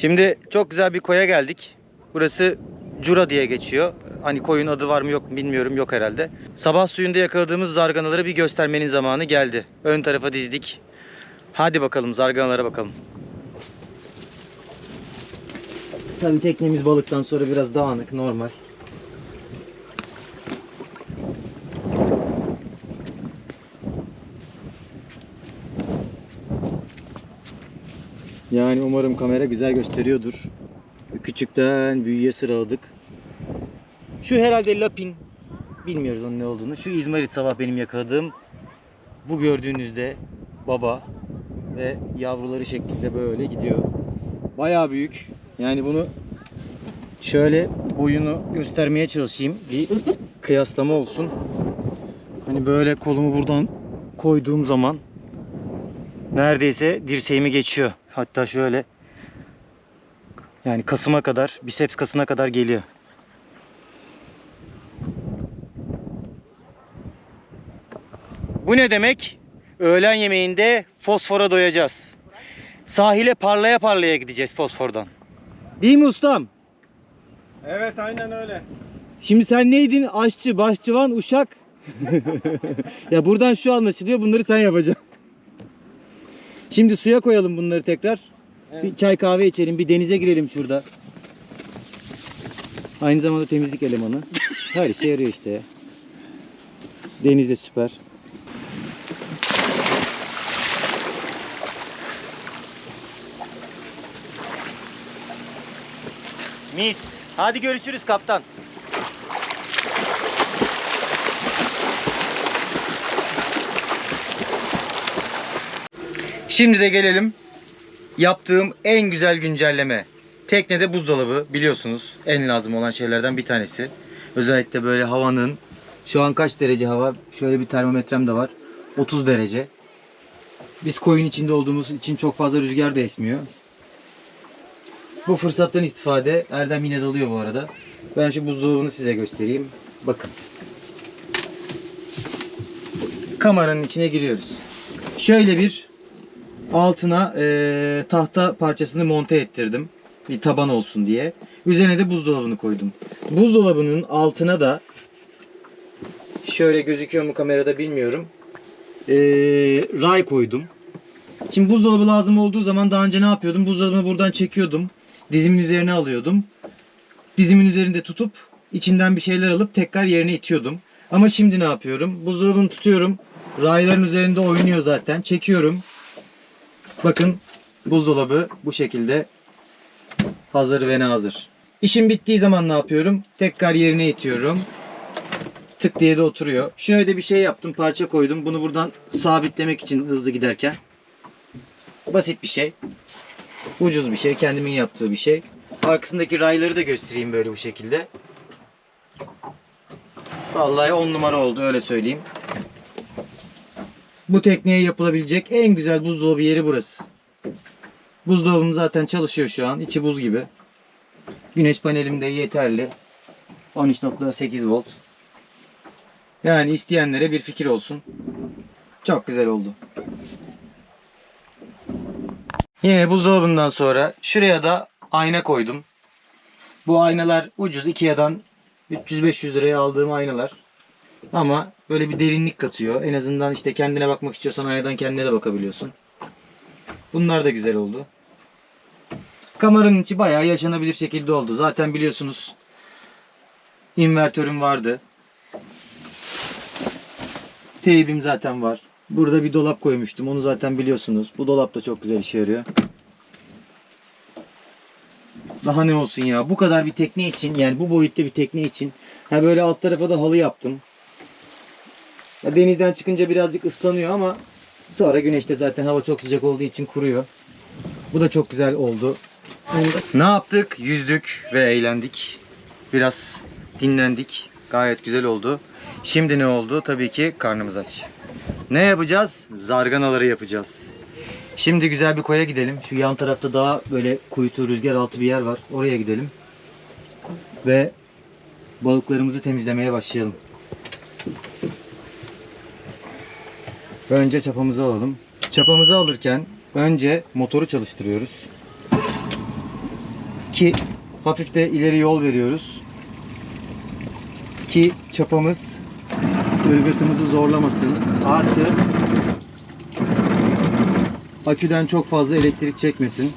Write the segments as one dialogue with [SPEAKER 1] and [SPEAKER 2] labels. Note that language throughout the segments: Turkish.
[SPEAKER 1] Şimdi çok güzel bir koya geldik. Burası Cura diye geçiyor. Hani koyun adı var mı yok mu bilmiyorum yok herhalde. Sabah suyunda yakaladığımız zarganaları bir göstermenin zamanı geldi. Ön tarafa dizdik. Hadi bakalım zarganalara bakalım. Tabii teknemiz balıktan sonra biraz dağınık normal. Yani umarım kamera güzel gösteriyordur. Küçükten büyüğe sıraladık. Şu herhalde lapin. Bilmiyoruz onun ne olduğunu. Şu izmarit sabah benim yakaladığım. Bu gördüğünüzde baba ve yavruları şeklinde böyle gidiyor. Bayağı büyük. Yani bunu şöyle boyunu göstermeye çalışayım. Bir kıyaslama olsun. Hani böyle kolumu buradan koyduğum zaman neredeyse dirseğimi geçiyor. Hatta şöyle yani kasıma kadar, biceps kasına kadar geliyor. Bu ne demek? Öğlen yemeğinde fosfora doyacağız. Sahile parlaya parlaya gideceğiz fosfordan. Değil mi ustam?
[SPEAKER 2] Evet aynen öyle.
[SPEAKER 1] Şimdi sen neydin? Aşçı, başçıvan, uşak. ya buradan şu anlaşılıyor. Bunları sen yapacaksın. Şimdi suya koyalım bunları tekrar.
[SPEAKER 2] Evet.
[SPEAKER 1] Bir çay kahve içelim. Bir denize girelim şurada. Aynı zamanda temizlik elemanı. Her işe yarıyor işte ya. Deniz de süper. Mis. Hadi görüşürüz kaptan. Şimdi de gelelim yaptığım en güzel güncelleme. Teknede buzdolabı biliyorsunuz en lazım olan şeylerden bir tanesi. Özellikle böyle havanın şu an kaç derece hava? Şöyle bir termometrem de var. 30 derece. Biz koyun içinde olduğumuz için çok fazla rüzgar da esmiyor. Bu fırsattan istifade Erdem yine dalıyor bu arada. Ben şu buzdolabını size göstereyim. Bakın. Kameranın içine giriyoruz. Şöyle bir altına eee, tahta parçasını monte ettirdim. Bir taban olsun diye. Üzerine de buzdolabını koydum. Buzdolabının altına da şöyle gözüküyor mu kamerada bilmiyorum. Eee, ray koydum. Şimdi buzdolabı lazım olduğu zaman daha önce ne yapıyordum? Buzdolabını buradan çekiyordum. Dizimin üzerine alıyordum. Dizimin üzerinde tutup içinden bir şeyler alıp tekrar yerine itiyordum. Ama şimdi ne yapıyorum? Buzdolabını tutuyorum. Rayların üzerinde oynuyor zaten. Çekiyorum. Bakın buzdolabı bu şekilde hazır ve nazır. İşim bittiği zaman ne yapıyorum? Tekrar yerine itiyorum. Tık diye de oturuyor. Şöyle bir şey yaptım. Parça koydum. Bunu buradan sabitlemek için hızlı giderken. Basit bir şey. Ucuz bir şey. Kendimin yaptığı bir şey. Arkasındaki rayları da göstereyim böyle bu şekilde. Vallahi 10 numara oldu öyle söyleyeyim. Bu tekneye yapılabilecek en güzel buzdolabı yeri burası. Buzdolabım zaten çalışıyor şu an. İçi buz gibi. Güneş panelim de yeterli. 13.8 volt. Yani isteyenlere bir fikir olsun. Çok güzel oldu. Yine buzdolabından sonra şuraya da ayna koydum. Bu aynalar ucuz. Ikea'dan 300-500 liraya aldığım aynalar. Ama böyle bir derinlik katıyor. En azından işte kendine bakmak istiyorsan aynadan kendine de bakabiliyorsun. Bunlar da güzel oldu. Kameranın içi bayağı yaşanabilir şekilde oldu. Zaten biliyorsunuz invertörüm vardı. Teybim zaten var. Burada bir dolap koymuştum. Onu zaten biliyorsunuz. Bu dolap da çok güzel işe yarıyor. Daha ne olsun ya. Bu kadar bir tekne için yani bu boyutta bir tekne için. Ha böyle alt tarafa da halı yaptım. Ya denizden çıkınca birazcık ıslanıyor ama sonra güneşte zaten hava çok sıcak olduğu için kuruyor. Bu da çok güzel oldu. Ne yaptık? Yüzdük ve eğlendik. Biraz dinlendik. Gayet güzel oldu. Şimdi ne oldu? Tabii ki karnımız aç. Ne yapacağız? Zarganaları yapacağız. Şimdi güzel bir koya gidelim. Şu yan tarafta daha böyle kuytu, rüzgar altı bir yer var. Oraya gidelim. Ve balıklarımızı temizlemeye başlayalım. Önce çapamızı alalım. Çapamızı alırken önce motoru çalıştırıyoruz. Ki hafif de ileri yol veriyoruz. Ki çapamız ırgatımızı zorlamasın. Artı aküden çok fazla elektrik çekmesin.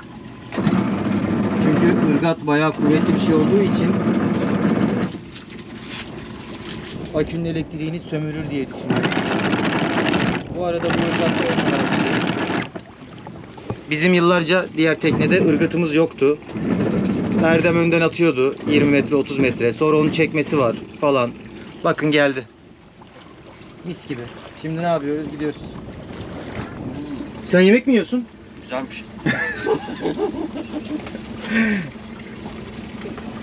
[SPEAKER 1] Çünkü ırgat bayağı kuvvetli bir şey olduğu için akünün elektriğini sömürür diye düşünüyorum. Bu arada bu. Bizim yıllarca diğer teknede ırgatımız yoktu. Erdem önden atıyordu 20 metre 30 metre. Sonra onun çekmesi var falan. Bakın geldi. Mis gibi. Şimdi ne yapıyoruz? Gidiyoruz. Sen yemek mi yiyorsun?
[SPEAKER 2] Güzelmiş.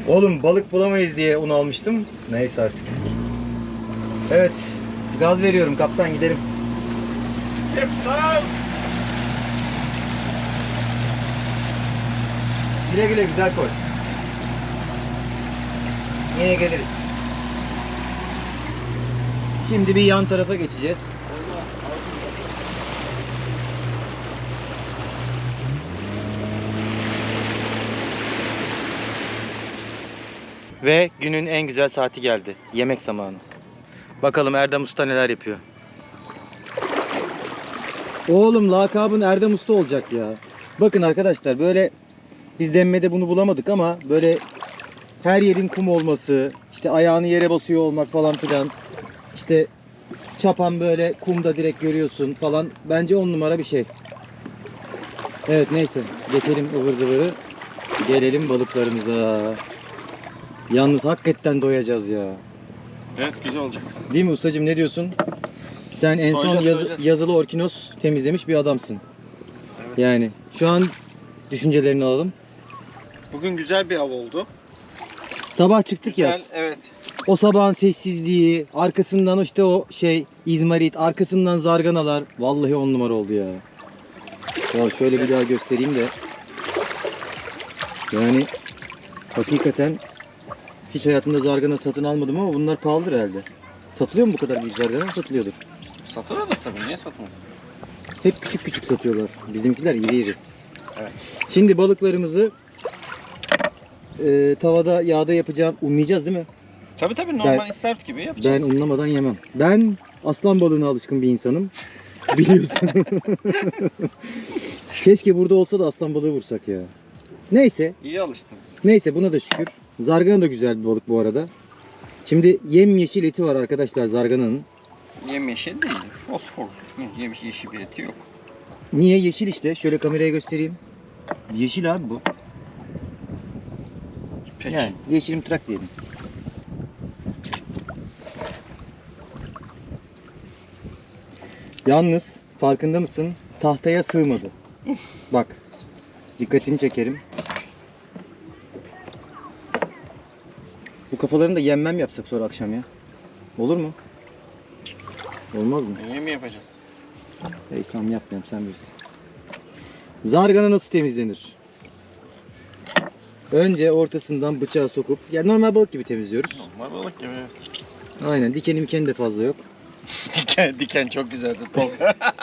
[SPEAKER 1] Oğlum balık bulamayız diye onu almıştım. Neyse artık. Evet. Gaz veriyorum kaptan gidelim. Güle güle güzel koy. Yine geliriz. Şimdi bir yan tarafa geçeceğiz. Ve günün en güzel saati geldi. Yemek zamanı. Bakalım Erdem Usta neler yapıyor. Oğlum lakabın Erdem Usta olacak ya. Bakın arkadaşlar böyle biz demmede bunu bulamadık ama böyle her yerin kum olması, işte ayağını yere basıyor olmak falan filan. İşte çapan böyle kumda direkt görüyorsun falan. Bence on numara bir şey. Evet neyse geçelim ıvır zıvırı. Gelelim balıklarımıza. Yalnız hakikaten doyacağız ya.
[SPEAKER 2] Evet güzel olacak.
[SPEAKER 1] Değil mi ustacığım ne diyorsun? Sen en son yazı-
[SPEAKER 2] doyacağız.
[SPEAKER 1] yazılı orkinos temizlemiş bir adamsın.
[SPEAKER 2] Evet.
[SPEAKER 1] Yani şu an düşüncelerini alalım.
[SPEAKER 2] Bugün güzel bir av oldu.
[SPEAKER 1] Sabah çıktık
[SPEAKER 2] Güzel,
[SPEAKER 1] yaz.
[SPEAKER 2] evet.
[SPEAKER 1] O sabahın sessizliği, arkasından işte o şey izmarit, arkasından zarganalar. Vallahi on numara oldu ya. Ya şöyle bir daha göstereyim de. Yani hakikaten hiç hayatımda zargana satın almadım ama bunlar pahalıdır herhalde. Satılıyor mu bu kadar büyük zargana? Satılıyordur.
[SPEAKER 2] Satılır da tabii. Niye satmaz?
[SPEAKER 1] Hep küçük küçük satıyorlar. Bizimkiler iri iri.
[SPEAKER 2] Evet.
[SPEAKER 1] Şimdi balıklarımızı e, tavada yağda yapacağım. Unlayacağız değil mi?
[SPEAKER 2] Tabii tabii normal istart gibi
[SPEAKER 1] Ben
[SPEAKER 2] yapacağız.
[SPEAKER 1] unlamadan yemem. Ben aslan balığına alışkın bir insanım. Biliyorsun. Keşke burada olsa da aslan balığı vursak ya. Neyse.
[SPEAKER 2] İyi alıştın.
[SPEAKER 1] Neyse buna da şükür. Zargana da güzel bir balık bu arada. Şimdi yem yeşil eti var arkadaşlar zargananın.
[SPEAKER 2] Yemyeşil değil. Fosfor. Yemiş yeşil bir eti yok.
[SPEAKER 1] Niye yeşil işte? Şöyle kameraya göstereyim. Yeşil abi bu.
[SPEAKER 2] Peki.
[SPEAKER 1] Yani yeşil mıtrak diyelim. Yalnız farkında mısın? Tahtaya sığmadı. Bak. Dikkatini çekerim. Bu kafalarını da yenmem yapsak sonra akşam ya. Olur mu? Olmaz mı?
[SPEAKER 2] Yeme mi yapacağız?
[SPEAKER 1] Hey tamam yapmıyorum sen bilirsin. Zargana nasıl temizlenir? Önce ortasından bıçağı sokup ya normal balık gibi temizliyoruz.
[SPEAKER 2] Normal balık gibi.
[SPEAKER 1] Aynen dikeni mikeni de fazla yok.
[SPEAKER 2] diken, diken çok güzeldi Tolga.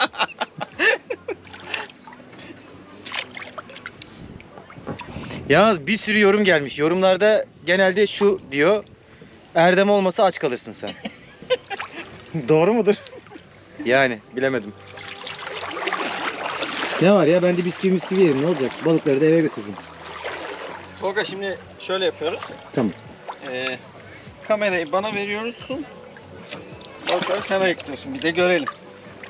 [SPEAKER 1] Yalnız bir sürü yorum gelmiş. Yorumlarda genelde şu diyor. Erdem olmasa aç kalırsın sen. Doğru mudur? Yani bilemedim. Ne var ya ben de bisküvi bisküvi yerim ne olacak? Balıkları da eve götürürüm.
[SPEAKER 2] Tolga şimdi şöyle yapıyoruz.
[SPEAKER 1] Tamam.
[SPEAKER 2] Ee, kamerayı bana veriyorsun. Balıkları sen ayıklıyorsun. Bir de görelim.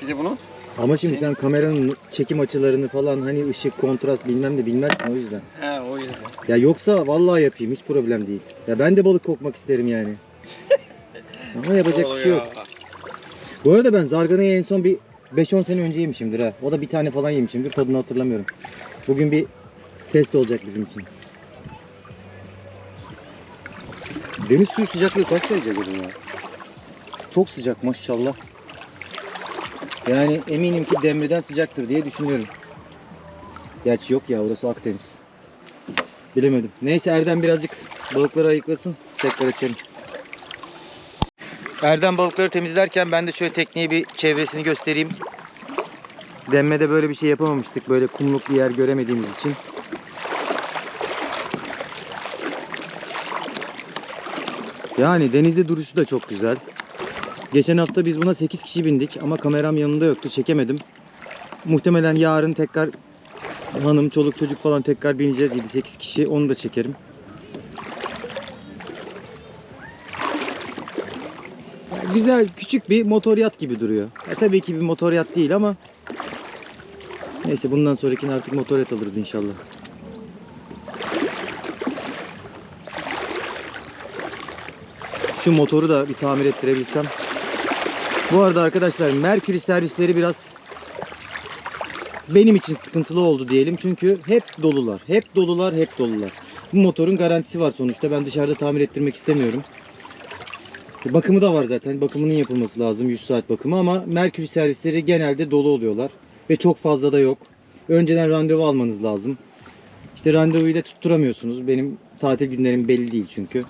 [SPEAKER 2] Bir de bunu.
[SPEAKER 1] Ama şimdi sen kameranın çekim açılarını falan hani ışık, kontrast bilmem ne bilmezsin o yüzden.
[SPEAKER 2] He o yüzden.
[SPEAKER 1] Ya yoksa vallahi yapayım hiç problem değil. Ya ben de balık kokmak isterim yani. Ama yapacak bir şey yok. Bu arada ben zarganayı en son bir 5-10 sene önce yemişimdir ha. O da bir tane falan yemişimdir. Tadını hatırlamıyorum. Bugün bir test olacak bizim için. Deniz suyu sıcaklığı kaç derece acaba ya? Çok sıcak maşallah. Yani eminim ki demreden sıcaktır diye düşünüyorum. Gerçi yok ya orası Akdeniz. Bilemedim. Neyse Erdem birazcık balıkları ayıklasın. Tekrar açalım. Erdem balıkları temizlerken ben de şöyle tekneyi bir çevresini göstereyim. Demmede böyle bir şey yapamamıştık. Böyle kumluk bir yer göremediğimiz için. Yani denizde duruşu da çok güzel. Geçen hafta biz buna 8 kişi bindik ama kameram yanında yoktu çekemedim. Muhtemelen yarın tekrar hanım, çoluk, çocuk falan tekrar bineceğiz 7-8 kişi onu da çekerim. Güzel küçük bir motor yat gibi duruyor. Ya tabii ki bir motor yat değil ama neyse bundan sonrakini artık motor yat alırız inşallah. Şu motoru da bir tamir ettirebilsem. Bu arada arkadaşlar Mercury servisleri biraz benim için sıkıntılı oldu diyelim. Çünkü hep dolular. Hep dolular, hep dolular. Bu motorun garantisi var sonuçta. Ben dışarıda tamir ettirmek istemiyorum. Bakımı da var zaten. Bakımının yapılması lazım. 100 saat bakımı ama Mercury servisleri genelde dolu oluyorlar. Ve çok fazla da yok. Önceden randevu almanız lazım. İşte randevuyu da tutturamıyorsunuz. Benim tatil günlerim belli değil çünkü.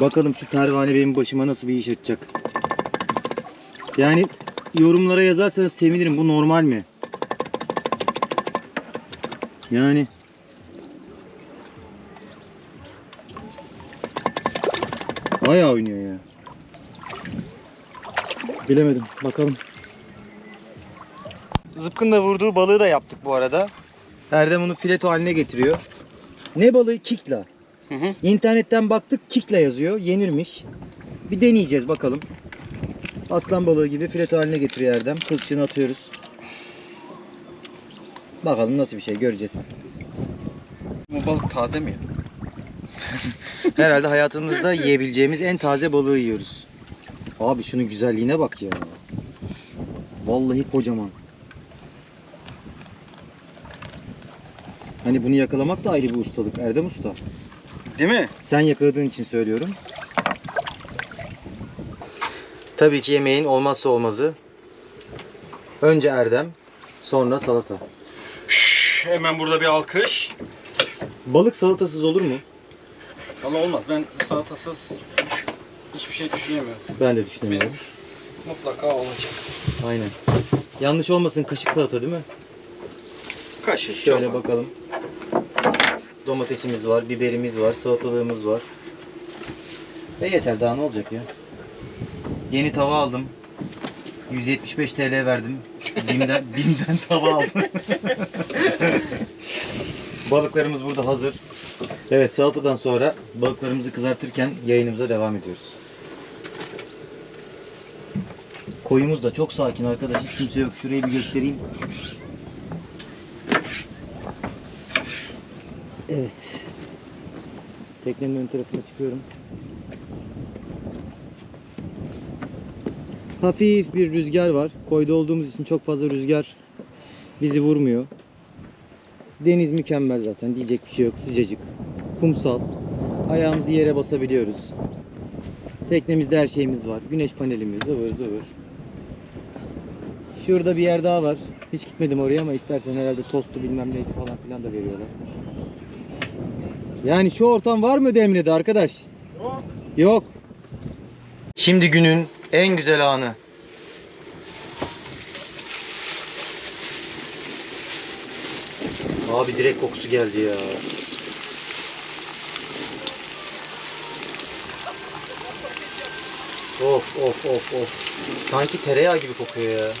[SPEAKER 1] Bakalım şu pervane benim başıma nasıl bir iş açacak. Yani yorumlara yazarsanız sevinirim. Bu normal mi? Yani Bayağı oynuyor ya. Bilemedim. Bakalım. Zıpkın da vurduğu balığı da yaptık bu arada. Erdem onu fileto haline getiriyor. Ne balığı? Kikla.
[SPEAKER 2] Hı hı.
[SPEAKER 1] İnternetten baktık kikla yazıyor. Yenirmiş. Bir deneyeceğiz bakalım. Aslan balığı gibi fileto haline getiriyor Erdem. Kılçığını atıyoruz. Bakalım nasıl bir şey göreceğiz.
[SPEAKER 2] Bu balık taze mi?
[SPEAKER 1] Herhalde hayatımızda yiyebileceğimiz en taze balığı yiyoruz. Abi şunun güzelliğine bak ya. Vallahi kocaman. Hani bunu yakalamak da ayrı bir ustalık Erdem Usta.
[SPEAKER 2] Değil mi?
[SPEAKER 1] Sen yakaladığın için söylüyorum. Tabii ki yemeğin olmazsa olmazı. Önce Erdem, sonra salata.
[SPEAKER 2] Şşş, hemen burada bir alkış.
[SPEAKER 1] Balık salatasız olur mu?
[SPEAKER 2] Valla olmaz. Ben salatasız hiçbir şey düşünemiyorum.
[SPEAKER 1] Ben de düşünemiyorum.
[SPEAKER 2] Mutlaka olacak.
[SPEAKER 1] Aynen. Yanlış olmasın kaşık salata değil mi?
[SPEAKER 2] Kaşık.
[SPEAKER 1] Şöyle
[SPEAKER 2] çorba.
[SPEAKER 1] bakalım. Domatesimiz var, biberimiz var, salatalığımız var. Ve yeter daha ne olacak ya. Yeni tava aldım. 175 TL verdim. Bim'den, Bim'den tava aldım. Balıklarımız burada hazır. Evet salatadan sonra balıklarımızı kızartırken yayınımıza devam ediyoruz. Koyumuz da çok sakin arkadaş hiç kimse yok. Şurayı bir göstereyim. Evet. Teknenin ön tarafına çıkıyorum. Hafif bir rüzgar var. Koyda olduğumuz için çok fazla rüzgar bizi vurmuyor. Deniz mükemmel zaten. Diyecek bir şey yok. Sıcacık. Kumsal. Ayağımızı yere basabiliyoruz. Teknemizde her şeyimiz var. Güneş panelimiz ıvır zıvır. Şurada bir yer daha var. Hiç gitmedim oraya ama istersen herhalde tostu bilmem neydi falan filan da veriyorlar. Yani şu ortam var mı Demre'de arkadaş?
[SPEAKER 2] Yok.
[SPEAKER 1] Yok. Şimdi günün en güzel anı. Abi direkt kokusu geldi ya. Of of of of. Sanki tereyağı gibi kokuyor ya.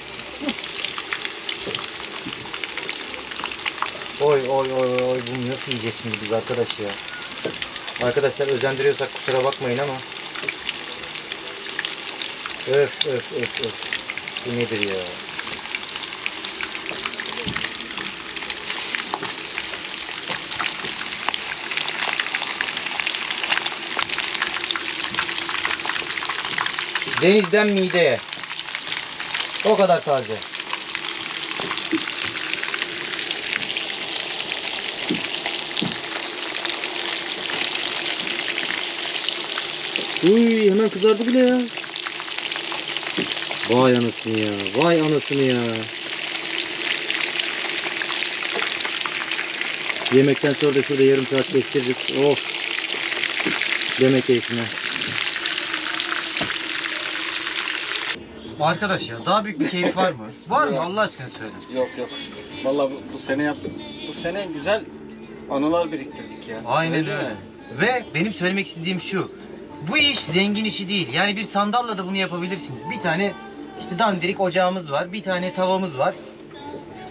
[SPEAKER 1] Oy oy oy oy bunu nasıl yiyeceğiz şimdi biz arkadaş ya. Arkadaşlar özendiriyorsak kusura bakmayın ama. Öf öf öf öf. Bu nedir ya? Denizden mideye. O kadar taze. Uy hemen kızardı bile ya. Vay anasını ya. Vay anasını ya. Yemekten sonra da şurada yarım saat kestiririz. Of. Yemek keyfine. Arkadaş ya daha büyük bir keyif var mı? Var mı Allah aşkına söyle.
[SPEAKER 2] Yok yok. Valla bu, bu sene yaptık. Bu sene güzel anılar biriktirdik ya.
[SPEAKER 1] Aynen öyle. Ve benim söylemek istediğim şu. Bu iş zengin işi değil. Yani bir sandalla da bunu yapabilirsiniz. Bir tane işte dandirik ocağımız var. Bir tane tavamız var.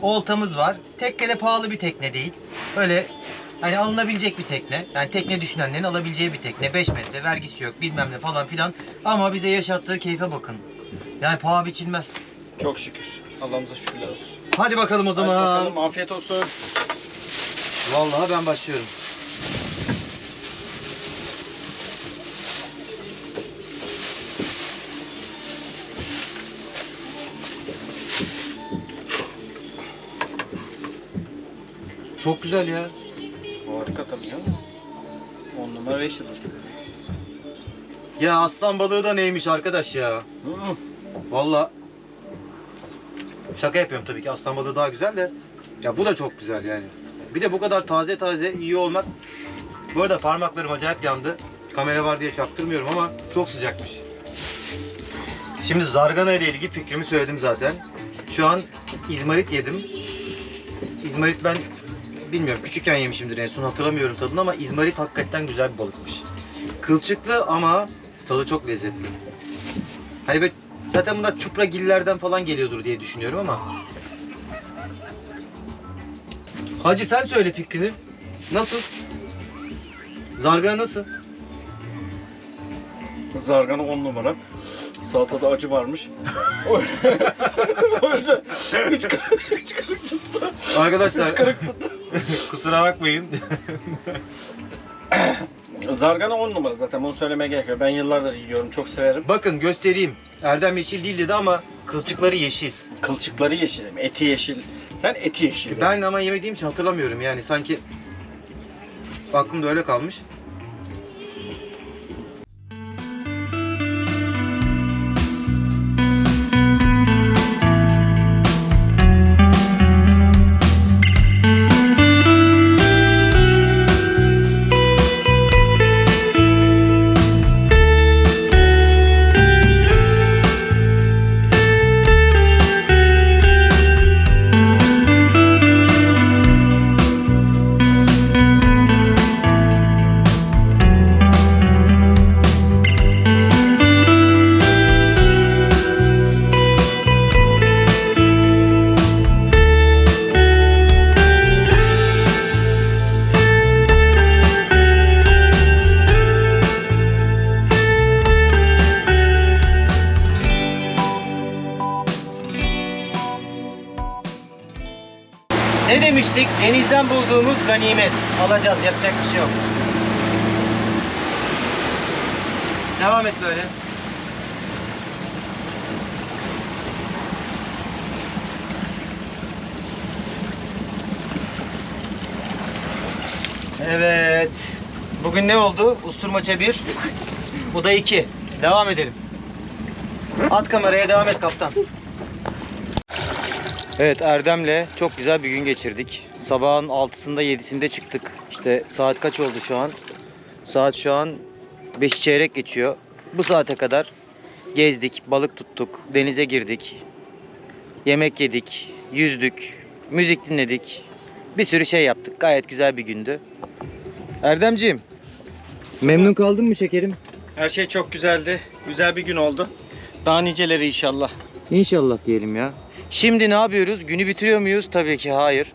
[SPEAKER 1] Oltamız var. Tekne de pahalı bir tekne değil. Böyle hani alınabilecek bir tekne. Yani tekne düşünenlerin alabileceği bir tekne. 5 metre vergisi yok bilmem ne falan filan. Ama bize yaşattığı keyfe bakın. Yani paha biçilmez.
[SPEAKER 2] Çok şükür. Allah'ımıza şükürler olsun.
[SPEAKER 1] Hadi bakalım o
[SPEAKER 2] Hadi
[SPEAKER 1] zaman.
[SPEAKER 2] bakalım afiyet olsun.
[SPEAKER 1] Vallahi ben başlıyorum. Çok güzel ya.
[SPEAKER 2] Harika tabii ya. 10 numara 5 yıldız.
[SPEAKER 1] Ya aslan balığı da neymiş arkadaş ya.
[SPEAKER 2] Hı.
[SPEAKER 1] Vallahi şaka yapıyorum tabii ki aslan balığı daha güzel de. Ya bu da çok güzel yani. Bir de bu kadar taze taze iyi olmak. Bu arada parmaklarım acayip yandı. Kamera var diye çaktırmıyorum ama çok sıcakmış. Şimdi zargana ile ilgili fikrimi söyledim zaten. Şu an izmarit yedim. İzmarit ben bilmiyorum küçükken yemişimdir en son hatırlamıyorum tadını ama izmarit hakikaten güzel bir balıkmış. Kılçıklı ama tadı çok lezzetli. Hani böyle zaten bunlar çupragillerden falan geliyordur diye düşünüyorum ama. Hacı sen söyle fikrini. Nasıl? Zargana nasıl?
[SPEAKER 2] Zargana 10 numara. Salatada acı varmış. O- yüzden üç kırık, üç kırık tuttu.
[SPEAKER 1] Arkadaşlar kusura bakmayın.
[SPEAKER 2] Zargana 10 numara zaten bunu söylemeye gerek yok. Ben yıllardır yiyorum çok severim.
[SPEAKER 1] Bakın göstereyim. Erdem yeşil değil dedi ama kılçıkları yeşil.
[SPEAKER 2] Kılçıkları yeşil, eti yeşil. Sen eti yeşil.
[SPEAKER 1] Ben ama yemediğim için hatırlamıyorum yani sanki aklımda öyle kalmış. Alacağız, yapacak bir şey yok. Devam et böyle. Evet. Bugün ne oldu? Usturmaça 1. Bu da 2. Devam edelim. At kameraya devam et kaptan. Evet Erdem'le çok güzel bir gün geçirdik. Sabahın 6'sında 7'sinde çıktık. İşte saat kaç oldu şu an? Saat şu an 5 çeyrek geçiyor. Bu saate kadar gezdik, balık tuttuk, denize girdik. Yemek yedik, yüzdük, müzik dinledik. Bir sürü şey yaptık. Gayet güzel bir gündü. Erdemciğim, memnun kaldın mı şekerim?
[SPEAKER 2] Her şey çok güzeldi. Güzel bir gün oldu. Daha niceleri inşallah.
[SPEAKER 1] İnşallah diyelim ya. Şimdi ne yapıyoruz? Günü bitiriyor muyuz? Tabii ki hayır.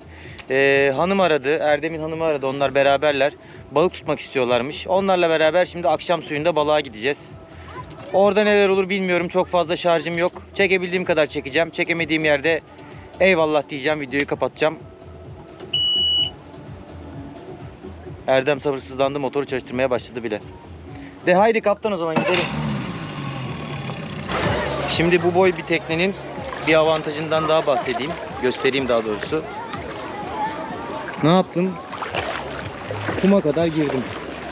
[SPEAKER 1] Ee, hanım aradı. Erdem'in hanımı aradı. Onlar beraberler. Balık tutmak istiyorlarmış. Onlarla beraber şimdi akşam suyunda balığa gideceğiz. Orada neler olur bilmiyorum. Çok fazla şarjım yok. Çekebildiğim kadar çekeceğim. Çekemediğim yerde eyvallah diyeceğim. Videoyu kapatacağım. Erdem sabırsızlandı. Motoru çalıştırmaya başladı bile. De haydi kaptan o zaman gidelim. Şimdi bu boy bir teknenin bir avantajından daha bahsedeyim. Göstereyim daha doğrusu. Ne yaptım? Kuma kadar girdim.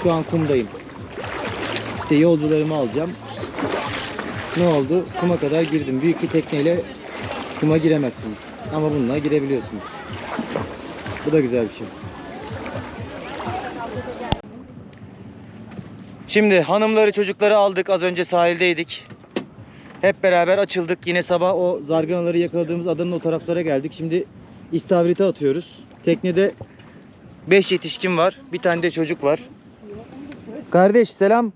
[SPEAKER 1] Şu an kumdayım. İşte yolcularımı alacağım. Ne oldu? Kuma kadar girdim. Büyük bir tekneyle kuma giremezsiniz. Ama bununla girebiliyorsunuz. Bu da güzel bir şey. Şimdi hanımları çocukları aldık. Az önce sahildeydik. Hep beraber açıldık. Yine sabah o zarganaları yakaladığımız adanın o taraflara geldik. Şimdi istavrite atıyoruz. Teknede 5 yetişkin var. Bir tane de çocuk var. Kardeş selam.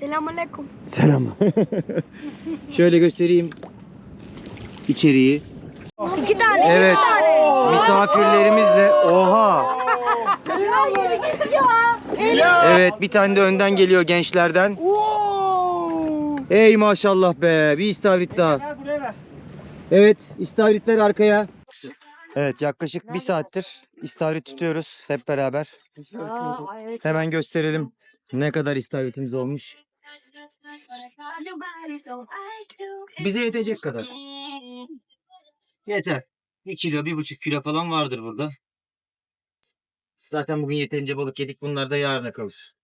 [SPEAKER 3] Selamünaleyküm.
[SPEAKER 1] Selam. Şöyle göstereyim içeriği.
[SPEAKER 3] İki tane.
[SPEAKER 1] Evet. Misafirlerimizle oha. Evet bir tane de önden geliyor gençlerden. Ey maşallah be bir istavrit daha. Evet istavritler arkaya. Evet yaklaşık bir saattir istavrit tutuyoruz hep beraber. Hemen gösterelim ne kadar istavritimiz olmuş. Bize yetecek kadar. Yeter. 1 kilo, 1,5 kilo falan vardır burada. Zaten bugün yeterince balık yedik. Bunlar da yarına kalır.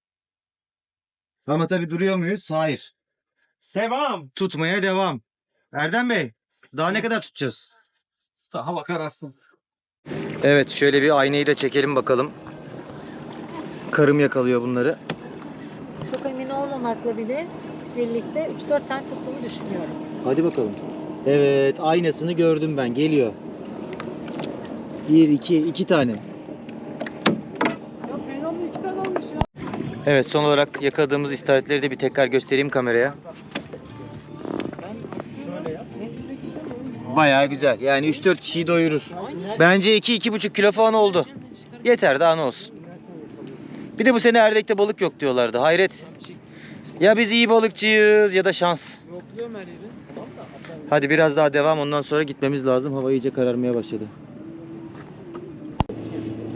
[SPEAKER 1] Ama tabii duruyor muyuz? Hayır.
[SPEAKER 2] Sevam.
[SPEAKER 1] Tutmaya devam. Erdem Bey, daha ne kadar tutacağız?
[SPEAKER 2] Daha bakarsın.
[SPEAKER 1] Evet, şöyle bir aynayı da çekelim bakalım. Karım yakalıyor bunları.
[SPEAKER 4] Çok emin olmamakla bile birlikte 3-4 tane tuttuğumu düşünüyorum.
[SPEAKER 1] Hadi bakalım. Evet, aynasını gördüm ben. Geliyor. Bir, iki, iki tane. Evet, son olarak yakaladığımız istavritleri de bir tekrar göstereyim kameraya. Bayağı güzel. Yani 3-4 kişiyi doyurur. Bence 2-2,5 kilo falan oldu. Yeter daha ne olsun. Bir de bu sene Erdek'te balık yok diyorlardı. Hayret. Ya biz iyi balıkçıyız ya da şans. Hadi biraz daha devam ondan sonra gitmemiz lazım. Hava iyice kararmaya başladı.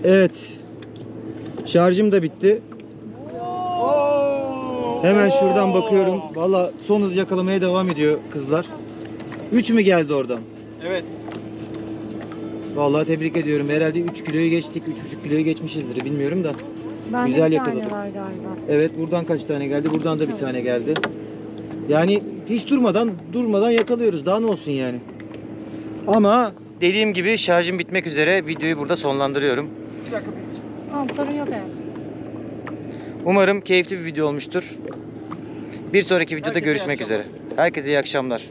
[SPEAKER 1] Evet. Şarjım da bitti. Hemen şuradan bakıyorum. Valla son hız yakalamaya devam ediyor kızlar. 3 mü geldi oradan?
[SPEAKER 2] Evet.
[SPEAKER 1] Vallahi tebrik ediyorum. Herhalde 3 kiloyu geçtik. 3,5 kiloyu geçmişizdir bilmiyorum da.
[SPEAKER 4] Bende
[SPEAKER 1] Güzel
[SPEAKER 4] bir
[SPEAKER 1] yakaladık.
[SPEAKER 4] tane var galiba.
[SPEAKER 1] Evet buradan kaç tane geldi? Buradan da bir tane geldi. Yani hiç durmadan durmadan yakalıyoruz. Daha ne olsun yani. Ama dediğim gibi şarjım bitmek üzere. Videoyu burada sonlandırıyorum.
[SPEAKER 2] Bir dakika.
[SPEAKER 4] Tamam sorun yok evet.
[SPEAKER 1] Umarım keyifli bir video olmuştur. Bir sonraki videoda
[SPEAKER 2] Herkese
[SPEAKER 1] görüşmek üzere. Herkese iyi akşamlar.